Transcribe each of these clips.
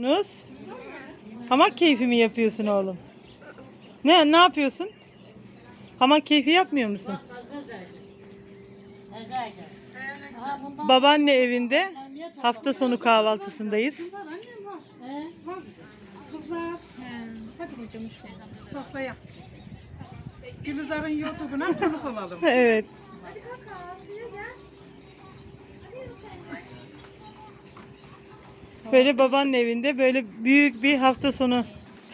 Nus? Hamak keyfi mi yapıyorsun oğlum? Ne ne yapıyorsun? Hamak keyfi yapmıyor musun? Babaanne evinde hafta sonu kahvaltısındayız. Kızlar. Hadi hoş geldin. Sofraya. Gülizar'ın YouTube'una konuk olalım. Evet. Böyle babanın evinde böyle büyük bir hafta sonu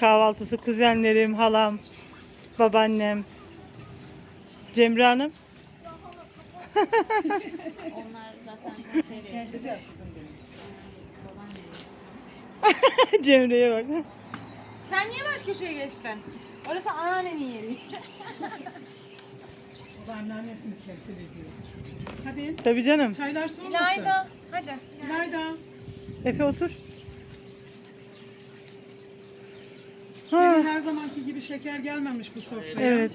kahvaltısı. Kuzenlerim, halam, babaannem, Cemre Hanım. Onlar zaten şey Cemre'ye bak. Sen niye baş köşeye geçtin? Orası anneannenin yeri. O da anneannesini temsil ediyor. Hadi Tabii canım. çaylar soğumasın. İlayda. Hadi. İlayda. Efe otur. Yine Ha, her zamanki gibi şeker gelmemiş bu sofraya. evet.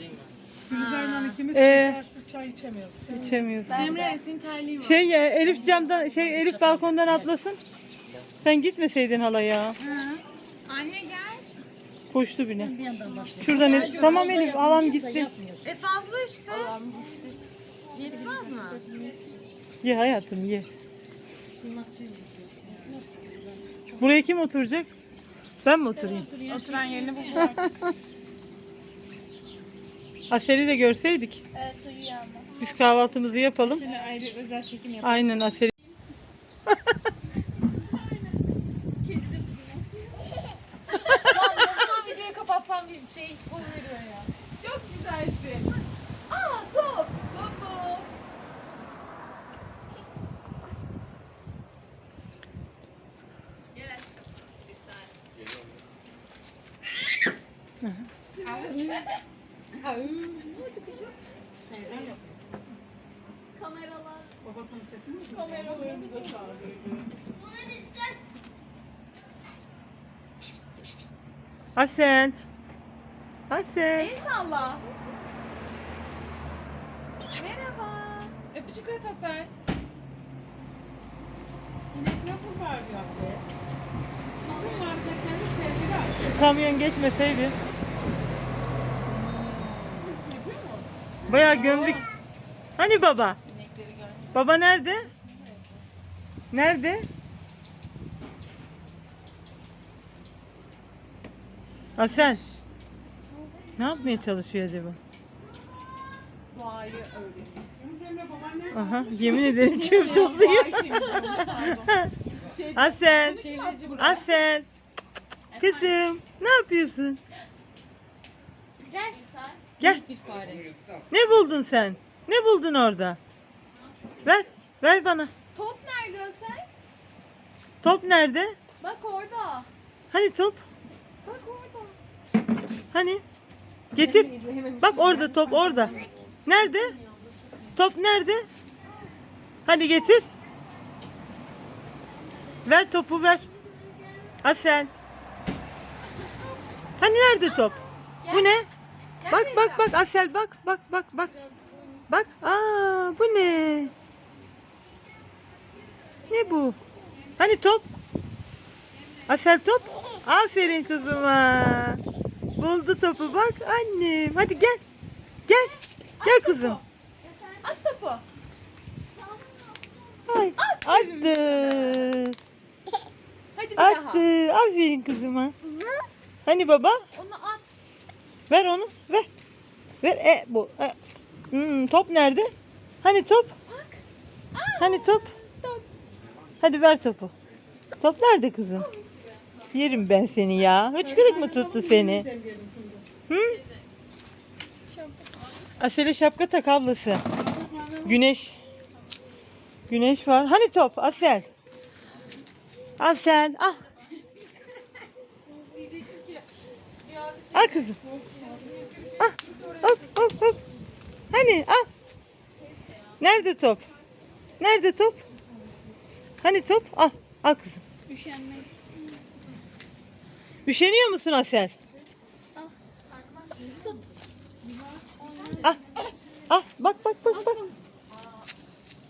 Gülizar'la ikimiz Ee? şekersiz çay içemiyoruz. İçemiyorsun. Emre senin terliğin var. Şey ya, Elif camdan şey Elif balkondan atlasın. Sen gitmeseydin hala ya. Anne gel. Koştu bile. Şuradan Elif. Tamam Elif alam gitti. E fazla işte. Yetmez mi? Ye hayatım ye. Buraya kim oturacak? Ben mi oturayım? Oturan yerini buldular. Asel'i de görseydik. evet uyuyor ama. Biz kahvaltımızı yapalım. Şöyle ayrı özel çekim yap. Aynen Asel. ne zaman videoyu kapatsam bir şey poz veriyor ya. Çok güzelsin. Aa top. Baba. Kameralar. Babasının sesini mi? Kameralarımıza Asel. Asel. El salla. Merhaba. Öpücük at Asel. İnek nasıl bağırıyor Asya? Bütün marketlerin sevgili Asya. Kamyon geçmeseydi. Yapıyor mu? Bayağı gömdük. Hani baba? Baba nerede? Nerede? Asel. Ne yapmaya çalışıyor acaba? Doğayı öğreniyor. Aha, yemin ederim çöp topluyor. Şey, Asel. Asel. Kızım, ne yapıyorsun? Gel. Gel. Bir fare. Ne buldun sen? Ne buldun orada? Ver, ver bana. Top nerede Asel? Top nerede? Bak orada. Hani top? Bak orada. Hani? Getir. Bak orada top orada. Nerede? Top nerede? Hadi getir. Ver topu ver. Asel. Hani nerede top? Bu ne? Bak bak bak Asel bak bak bak bak. Bak aa bu ne? Ne bu? Hani top? Asel top? Aferin kızıma. Buldu topu bak annem. Hadi gel. Gel. Gel kızım. At topu. Ay, attı. Hadi bir daha. Attı. Aferin kızıma. Hani baba? Ver onu. Ver. Ver. E bu. E. Hmm, top nerede? Hani top? Hani top? Top. Hadi ver topu. Top nerede kızım? Yerim ben seni ya. Hıçkırık mı tuttu seni? Hı? Asel'e şapka tak ablası. Güneş. Güneş var. Hani top? Asel. Asel. Ah. Al kızım. Ah. Hop hop hop. Hani al. Nerede top? Nerede top? Hani top? Al. Al kızım. Üşenmek. Üşeniyor musun Asel? Tut. Ah. Ah. Bak bak bak bak.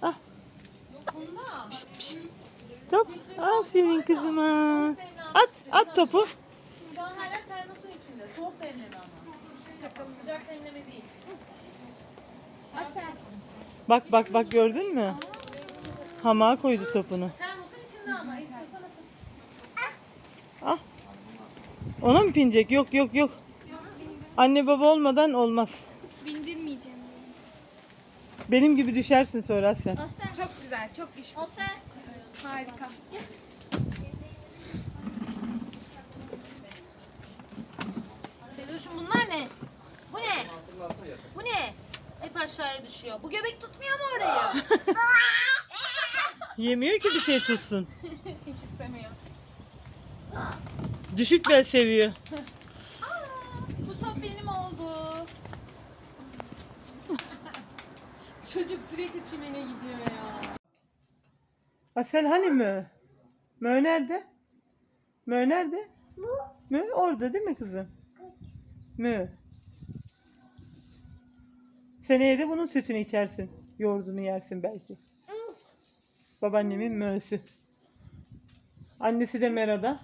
Ah. Bunda. Top. Aferin kızıma. At. At topu. Şu an hala termosun içinde. Soğuk demleme ama. Sıcak demleme değil. Bak bak bak gördün mü? Hamağa koydu topunu. Termosun içinde ama istiyorsan ısıt. Ah. Ona mı pinecek? Yok yok yok. Anne baba olmadan olmaz. Bindirmeyeceğim. Benim gibi düşersin sonra sen. Asel. Çok güzel, çok işli. Asel. Harika. Teyzeciğim bunlar ne? Bu ne? Hep aşağıya düşüyor. Bu göbek tutmuyor mu orayı? Yemiyor ki bir şey tutsun. Hiç istemiyor. Düşük bel seviyor. Bu top benim oldu. Çocuk sürekli çimene gidiyor ya. Asel hani mü? Mö nerede? Mö nerede? Mö orada değil mi kızım? Mö. Seneye de bunun sütünü içersin. Yoğurdunu yersin belki. Babaannemin mö'sü. Annesi de Mera'da.